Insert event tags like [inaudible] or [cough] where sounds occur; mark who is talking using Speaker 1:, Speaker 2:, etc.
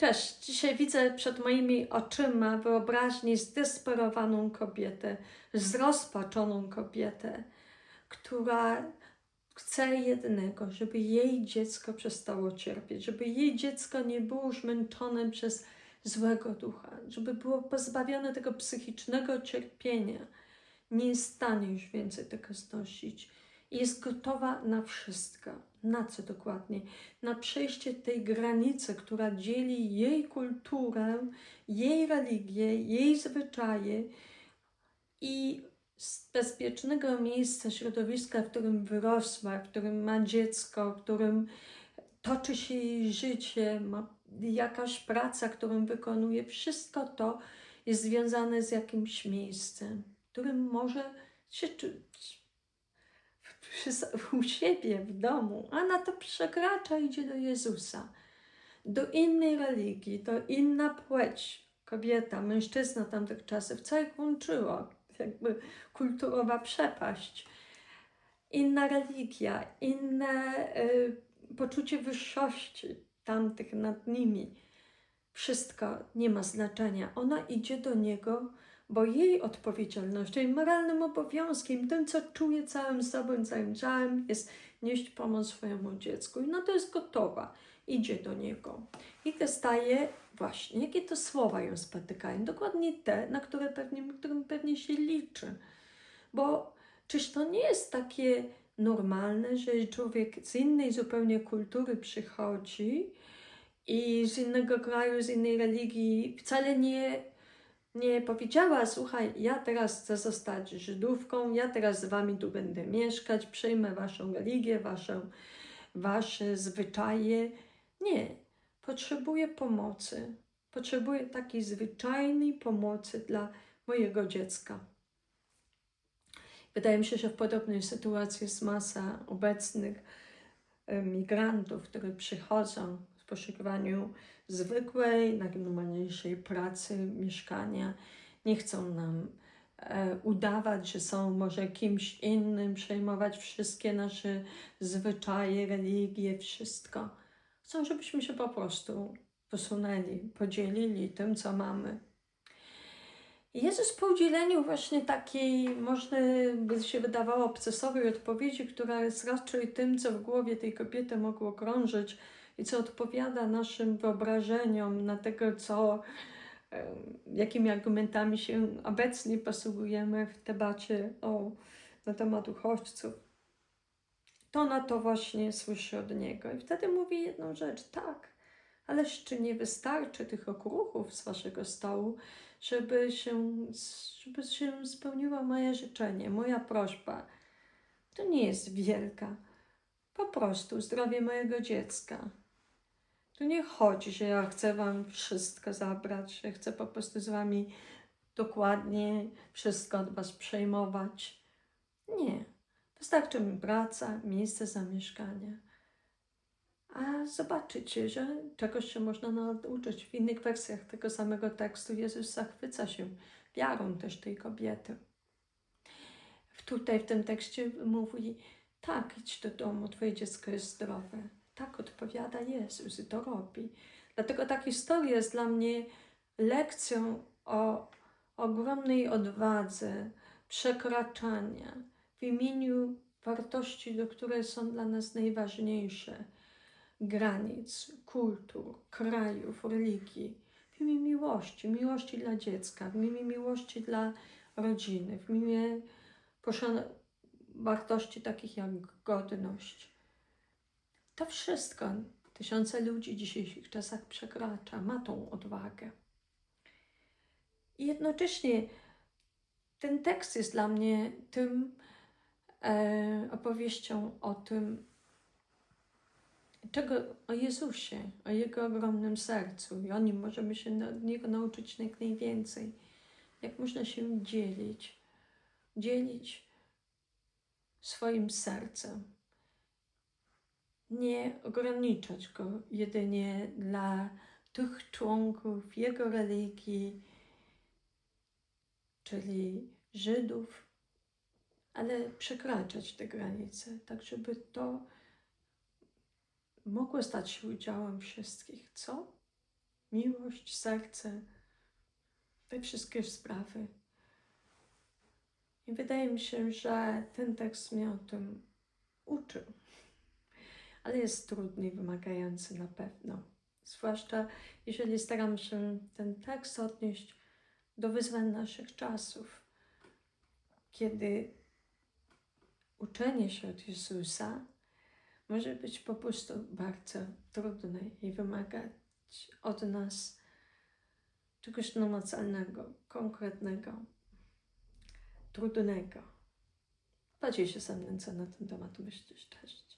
Speaker 1: Też dzisiaj widzę przed moimi oczyma wyobraźni zdesperowaną kobietę, zrozpaczoną kobietę, która chce jednego, żeby jej dziecko przestało cierpieć, żeby jej dziecko nie było już męczone przez złego ducha, żeby było pozbawione tego psychicznego cierpienia. Nie jest w stanie już więcej tego znosić jest gotowa na wszystko. Na co dokładnie? Na przejście tej granicy, która dzieli jej kulturę, jej religię, jej zwyczaje i z bezpiecznego miejsca, środowiska, w którym wyrosła, w którym ma dziecko, w którym toczy się jej życie, ma jakaś praca, którą wykonuje, wszystko to jest związane z jakimś miejscem, w którym może się czuć [laughs] u siebie w domu, a na to przekracza, idzie do Jezusa, do innej religii, to inna płeć, kobieta, mężczyzna tamtych czasów, co ich łączyło, jakby kulturowa przepaść, inna religia, inne y, poczucie wyższości tamtych nad nimi. Wszystko nie ma znaczenia. Ona idzie do niego bo jej odpowiedzialnością i moralnym obowiązkiem, tym, co czuje całym sobą, całym ciałem, jest nieść pomoc swojemu dziecku. I na to jest gotowa. Idzie do niego. I dostaje właśnie, jakie to słowa ją spotykają. Dokładnie te, na które pewnie, którym pewnie się liczy. Bo czyż to nie jest takie normalne, że człowiek z innej zupełnie kultury przychodzi i z innego kraju, z innej religii, wcale nie nie powiedziała, słuchaj, ja teraz chcę zostać Żydówką, ja teraz z wami tu będę mieszkać, przejmę waszą religię, waszą, wasze zwyczaje. Nie, potrzebuję pomocy. Potrzebuję takiej zwyczajnej pomocy dla mojego dziecka. Wydaje mi się, że w podobnej sytuacji jest masa obecnych migrantów, którzy przychodzą poszukiwaniu zwykłej, najnormalniejszej pracy, mieszkania. Nie chcą nam e, udawać, że są może kimś innym, przejmować wszystkie nasze zwyczaje, religie, wszystko. Chcą, żebyśmy się po prostu posunęli, podzielili tym, co mamy. Jezus po udzieleniu właśnie takiej, można by się wydawało, obcesowej odpowiedzi, która jest raczej tym, co w głowie tej kobiety mogło krążyć, i co odpowiada naszym wyobrażeniom na tego, co, jakimi argumentami się obecnie posługujemy w debacie o, na temat uchodźców, to na to właśnie słyszy od niego. I wtedy mówi jedną rzecz, tak, ależ czy nie wystarczy tych okruchów z waszego stołu, żeby się, żeby się spełniło moje życzenie, moja prośba. To nie jest wielka. Po prostu zdrowie mojego dziecka. Tu nie chodzi, że ja chcę Wam wszystko zabrać, że chcę po prostu z Wami dokładnie wszystko od Was przejmować. Nie. Wystarczy mi praca, miejsce zamieszkania. A zobaczycie, że czegoś się można nauczyć. W innych wersjach tego samego tekstu Jezus zachwyca się wiarą też tej kobiety. Tutaj w tym tekście mówi, tak, idź do domu, twoje dziecko jest zdrowe. Tak odpowiada Jezus i to robi. Dlatego ta historia jest dla mnie lekcją o ogromnej odwadze, przekraczania w imieniu wartości, do które są dla nas najważniejsze granic, kultur, krajów, religii, w imię miłości, miłości dla dziecka, w imię miłości dla rodziny, w imię wartości takich jak godność, to wszystko tysiące ludzi w dzisiejszych czasach przekracza, ma tą odwagę. I jednocześnie ten tekst jest dla mnie tym e, opowieścią o tym, czego o Jezusie, o Jego ogromnym sercu. I o nim możemy się od Niego nauczyć jak najwięcej. Jak można się dzielić, dzielić swoim sercem nie ograniczać go jedynie dla tych członków jego religii, czyli Żydów, ale przekraczać te granice, tak żeby to mogło stać się udziałem wszystkich. Co? miłość, serce, te wszystkie sprawy. I wydaje mi się, że ten tekst mnie o tym uczył. Ale jest trudny i wymagający na pewno. Zwłaszcza jeżeli staram się ten tekst odnieść do wyzwań naszych czasów, kiedy uczenie się od Jezusa może być po prostu bardzo trudne i wymagać od nas czegoś namacalnego, konkretnego, trudnego. Podziel się co na ten temat myślisz. Cześć.